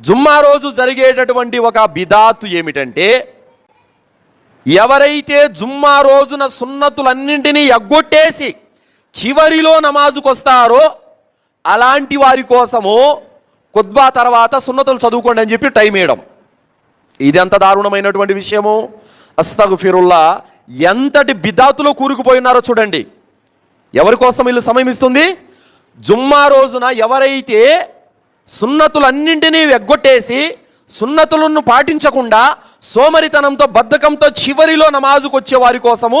జుమ్మా రోజు జరిగేటటువంటి ఒక బిదాతు ఏమిటంటే ఎవరైతే జుమ్మా రోజున సున్నతులన్నింటినీ ఎగ్గొట్టేసి చివరిలో నమాజుకొస్తారో అలాంటి వారి కోసము కుద్బా తర్వాత సున్నతులు చదువుకోండి అని చెప్పి టైం వేయడం. ఇది ఎంత దారుణమైనటువంటి విషయము? అస్తగుఫిరుల్లా ఎంతటి బిదాతులో కూరుకుపోయినారో చూడండి. ఎవరి కోసం వీళ్ళు సమయం ఇస్తుంది జుమ్మా రోజున ఎవరైతే సున్నతులన్నింటినీ ఎగ్గొట్టేసి సున్నతులను పాటించకుండా సోమరితనంతో బద్ధకంతో చివరిలో నమాజుకు వచ్చే వారి కోసము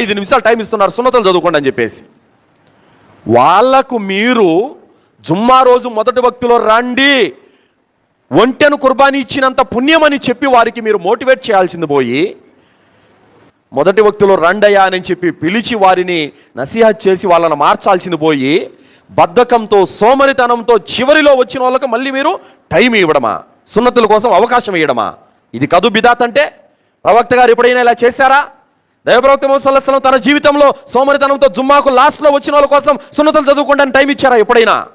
ఐదు నిమిషాలు టైం ఇస్తున్నారు. సున్నతులు చదువుకోండి అని చెప్పేసి. వాళ్ళకు మీరు జుమ్మా రోజు మొదటి భక్తిలో రండి. ఒంటెను కుర్బానీ ఇచ్చినంత పుణ్యమని చెప్పి వారికి మీరు మోటివేట్ చేయాల్సింది పోయి మొదటి వ్యక్తిలో రండయ్యా అని చెప్పి పిలిచి వారిని నసీహత్ చేసి వాళ్ళని మార్చాల్సింది పోయి బద్ధకంతో సోమరితనంతో చివరిలో వచ్చిన వాళ్ళకి మళ్ళీ మీరు టైం ఇవ్వడమా? సున్నతుల కోసం అవకాశం ఇవ్వడమా? ఇది కదు బిదాత్ అంటే? ప్రవక్త గారు ఎప్పుడైనా ఇలా చేశారా? దైవప్రవక్త ముసల్లాం తన జీవితంలో సోమరితనంతో జుమ్మాకు లాస్ట్లో వచ్చిన వాళ్ళ కోసం సున్నతులు చదువుకోవడానికి టైం ఇచ్చారా ఎప్పుడైనా?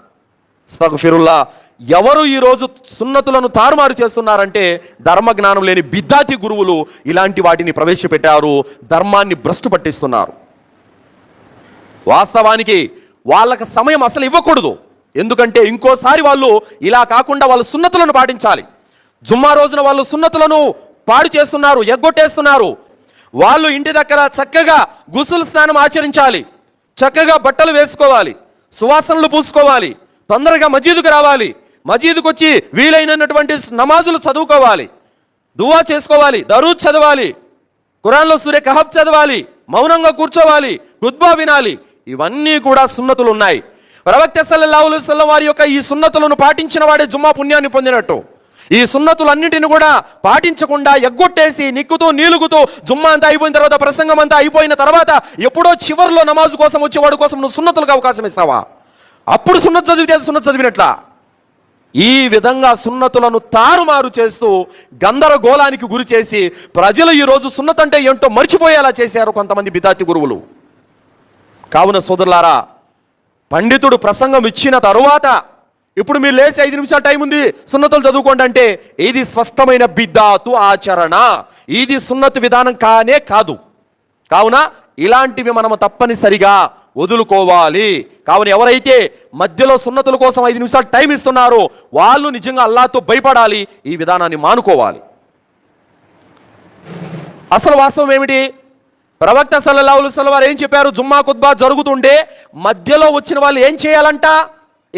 ఫిరుల్లా ఎవరు ఈరోజు సున్నతులను తారుమారు చేస్తున్నారంటే ధర్మ జ్ఞానం లేని బిద్దాతి గురువులు ఇలాంటి వాటిని ప్రవేశపెట్టారు ధర్మాన్ని భ్రష్టు పట్టిస్తున్నారు. వాస్తవానికి వాళ్ళకి సమయం అసలు ఇవ్వకూడదు. ఎందుకంటే ఇంకోసారి వాళ్ళు ఇలా కాకుండా వాళ్ళు సున్నతులను పాటించాలి. జుమ్మా రోజున వాళ్ళు సున్నతులను పాడు చేస్తున్నారు ఎగ్గొట్టేస్తున్నారు. వాళ్ళు ఇంటి దగ్గర చక్కగా గుసులు స్నానం ఆచరించాలి. చక్కగా బట్టలు వేసుకోవాలి. సువాసనలు పూసుకోవాలి. తొందరగా మజీదుకు రావాలి. మజీదుకు వచ్చి వీలైనటువంటి నమాజులు చదువుకోవాలి. దువా చేసుకోవాలి దరూద్ చదవాలి. కురాన్లో సూర్య కహబ్ చదవాలి మౌనంగా కూర్చోవాలి గుద్బా వినాలి. ఇవన్నీ కూడా సున్నతులు ఉన్నాయి. ప్రవక్త సల్లల్లాహు వారి యొక్క ఈ సున్నతులను పాటించిన వాడే జుమ్మా పుణ్యాన్ని పొందినట్టు. ఈ సున్నతులన్నింటిని కూడా పాటించకుండా ఎగ్గొట్టేసి నిక్కుతూ నీలుగుతూ జుమ్మా అంతా అయిపోయిన తర్వాత ప్రసంగం అంతా అయిపోయిన తర్వాత ఎప్పుడో చివరిలో నమాజు కోసం వచ్చేవాడు కోసం నువ్వు సున్నతులకు అవకాశం ఇస్తావా? అప్పుడు సున్నత్ చదివితే అది సున్నత్ చదివినట్లా? ఈ విధంగా సున్నతులను తారుమారు చేస్తూ గందరగోళానికి గురి చేసి ప్రజలు ఈరోజు సున్నతంటే ఏంటో మర్చిపోయేలా చేశారు కొంతమంది బిదాతి గురువులు. కావున సోదరులారా పండితుడు ప్రసంగం ఇచ్చిన తరువాత ఇప్పుడు మీరు లేచి ఐదు నిమిషాలు టైం ఉంది సున్నతులు చదువుకోండి అంటే ఇది స్పష్టమైన బిద్దాతు ఆచరణ. ఇది సున్నతు విధానం కానే కాదు. కావున ఇలాంటివి మనము తప్పనిసరిగా వదులుకోవాలి. కావున ఎవరైతే మధ్యలో సున్నతుల కోసం ఐదు నిమిషాలు టైం ఇస్తున్నారో వాళ్ళు నిజంగా అల్లాతో భయపడాలి ఈ విధానాన్ని మానుకోవాలి. అసలు వాస్తవం ఏమిటి? ప్రవక్త సల్లల్లాహు సల్వారు వారు ఏం చెప్పారు? జుమ్మా ఖుద్బా జరుగుతుంటే మధ్యలో వచ్చిన వాళ్ళు ఏం చేయాలంట?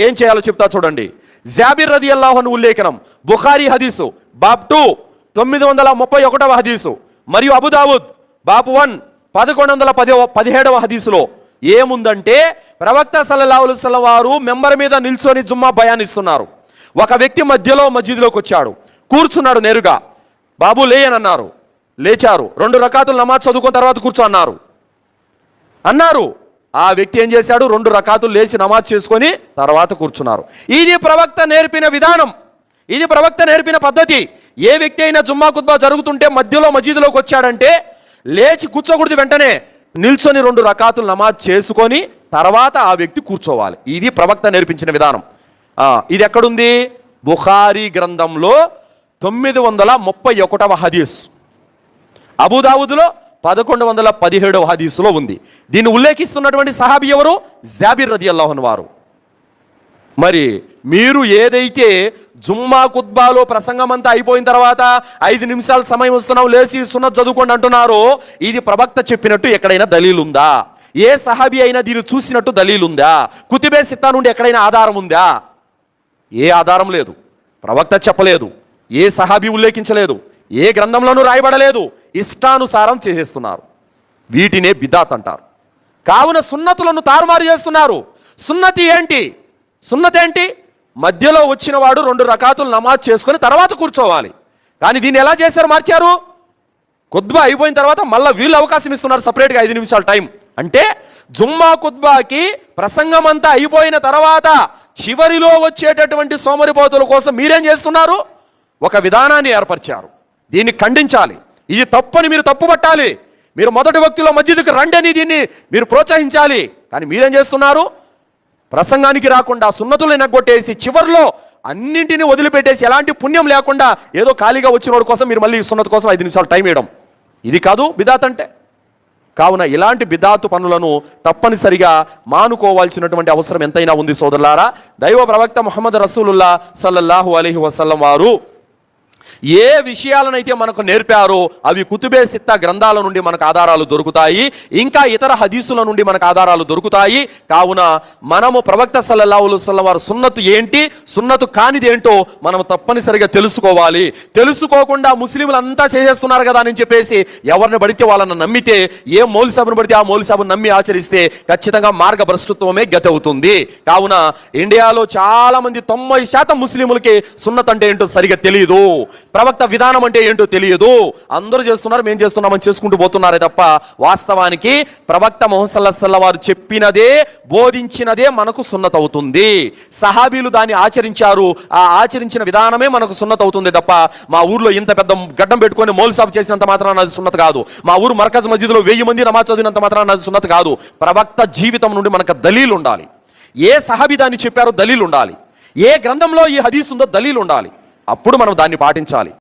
ఏం చేయాలో చెప్తా చూడండి. జాబిర్ రది అల్లాహన్ ఉల్లేఖనం. బుఖారీ హదీసు బాబ్ టూ తొమ్మిది వందల ముప్పై ఒకటవ హదీసు మరియు అబుదావుద్ బాబు వన్ పదకొండు వందల పది పదిహేడవ హదీసులో ఏముందంటే ప్రవక్త సల్లల్లాహు వారు మెంబర్ మీద నిల్చొని జుమ్మా భయాన్నిస్తున్నారు ఒక వ్యక్తి మధ్యలో మస్జిద్లోకి వచ్చాడు. కూర్చున్నాడు నేరుగా. బాబు లేయనన్నారు. లేచారు. రెండు రకాతులు నమాజ్ చదువుకున్న తర్వాత కూర్చో అన్నారు. అన్నారు. ఆ వ్యక్తి ఏం చేశాడు? రెండు రకాతులు లేచి నమాజ్ చేసుకొని తర్వాత కూర్చున్నారు. ఇది ప్రవక్త నేర్పిన విధానం. ఇది ప్రవక్త నేర్పిన పద్ధతి. ఏ వ్యక్తి అయినా జుమ్మా కుద్బా జరుగుతుంటే మధ్యలో మసీదులోకి వచ్చాడంటే లేచి కూర్చోకూడదు వెంటనే నిల్చొని రెండు రకాతులు నమాజ్ చేసుకొని తర్వాత ఆ వ్యక్తి కూర్చోవాలి. ఇది ప్రవక్త నేర్పించిన విధానం. ఇది ఎక్కడుంది? బుఖారీ గ్రంథంలో తొమ్మిది వందల ముప్పై ఒకటవ హదీస్. అబుదావుదులో పదకొండు వందల పదిహేడవ హదీసులో ఉంది. దీన్ని ఉల్లేఖిస్తున్నటువంటి సహాబి ఎవరు? జాబిర్ రది అల్లాహన్ వారు. మరి మీరు ఏదైతే జుమ్మా కుద్బాలో ప్రసంగం అంతా అయిపోయిన తర్వాత ఐదు నిమిషాలు సమయం వస్తున్నావు లేచి సున్న చదువుకోండి అంటున్నారో ఇది ప్రవక్త చెప్పినట్టు ఎక్కడైనా దలీలుందా? ఏ సహాబి అయినా దీన్ని చూసినట్టు దలీలుందా? కుతిబే సిత్తా నుండి ఎక్కడైనా ఆధారం ఉందా? ఏ ఆధారం లేదు. ప్రవక్త చెప్పలేదు. ఏ సహాబీ ఉల్లేఖించలేదు. ఏ గ్రంథంలోనూ రాయబడలేదు. ఇష్టానుసారం చేసేస్తున్నారు. వీటినే బిదాత్ అంటారు. కావున సున్నతులను తారుమారు చేస్తున్నారు. సున్నతి ఏంటి? సున్నతి ఏంటి? మధ్యలో వచ్చిన వాడు రెండు రకాతులు నమాజ్ చేసుకొని తర్వాత కూర్చోవాలి. కానీ దీన్ని ఎలా చేశారు? మార్చారు? కుద్బా అయిపోయిన తర్వాత మళ్ళీ వీళ్ళు అవకాశం ఇస్తున్నారు సపరేట్గా ఐదు నిమిషాలు టైం. అంటే జుమ్మా కుద్బాకి ప్రసంగం అంతా అయిపోయిన తర్వాత చివరిలో వచ్చేటటువంటి సోమరిపోతుల కోసం మీరేం చేస్తున్నారు? ఒక విధానాన్ని ఏర్పరిచారు. దీన్ని ఖండించాలి. ఇది తప్పని మీరు తప్పు పట్టాలి మీరు మొదటి వ్యక్తిలో మస్జిద్కి రండి అని దీన్ని మీరు ప్రోత్సహించాలి. కానీ మీరేం చేస్తున్నారు? ప్రసంగానికి రాకుండా సున్నతులు నెగ్గొట్టేసి చివరిలో అన్నింటినీ వదిలిపెట్టేసి ఎలాంటి పుణ్యం లేకుండా ఏదో ఖాళీగా వచ్చినోడి కోసం మీరు మళ్ళీ సున్నత కోసం ఐదు నిమిషాలు టైం ఇవ్వడం. ఇది కాదు బిదాత్ అంటే. కావున ఇలాంటి బిదాతు పనులను తప్పనిసరిగా మానుకోవాల్సినటువంటి అవసరం ఎంతైనా ఉంది సోదరులారా. దైవ ప్రవక్త ముహమ్మద్ రసూలుల్లా సల్లల్లాహు అలీహి వసల్లం వారు ఏ విషయాలనైతే మనకు నేర్పారో అవి కుతుబే సిత్త గ్రంథాల నుండి మనకు ఆధారాలు దొరుకుతాయి. ఇంకా ఇతర హదీసుల నుండి మనకు ఆధారాలు దొరుకుతాయి. కావున మనము ప్రవక్త సల్లల్లాహు అలైహి వారు సున్నతు ఏంటి? సున్నతు కానిది ఏంటో మనం తప్పనిసరిగా తెలుసుకోవాలి. తెలుసుకోకుండా ముస్లింలు అంతా చేసేస్తున్నారు కదా అని చెప్పేసి ఎవరిని పడితే వాళ్ళని నమ్మితే ఏ మౌలి సభను పడితే ఆ మౌలి సభను నమ్మి ఆచరిస్తే ఖచ్చితంగా మార్గభ్రష్టత్వమే గతి అవుతుంది కావున ఇండియాలో చాలా మంది తొంభై శాతం ముస్లింలకి సున్నత్ అంటే ఏంటో సరిగా తెలియదు ప్రవక్త విధానం అంటే ఏంటో తెలియదు. అందరూ చేస్తున్నారు మేము చేస్తున్నామని చేసుకుంటూ పోతున్నారే తప్ప వాస్తవానికి ప్రవక్త మొహసల్లా వారు చెప్పినదే బోధించినదే మనకు సున్నత అవుతుంది. సహాబీలు దాన్ని ఆచరించారు. ఆ ఆచరించిన విధానమే మనకు సున్నత అవుతుంది తప్ప మా ఊర్లో ఇంత పెద్ద గడ్డం పెట్టుకొని మోల్సాబ్ చేసినంత మాత్రాన అది సున్నత కాదు. మా ఊరు మర్కజ్ మస్జిద్లో వెయ్యి మంది నమాజ్ చదివినంత మాత్రాన అది సున్నత కాదు. ప్రవక్త జీవితం నుండి మనకు దలీలు ఉండాలి ఏ సహాబి దాన్ని చెప్పారో దలీలు ఉండాలి ఏ గ్రంథంలో ఈ హదీస్ ఉందో దలీలు ఉండాలి అప్పుడు మనం దాన్ని పాటించాలి.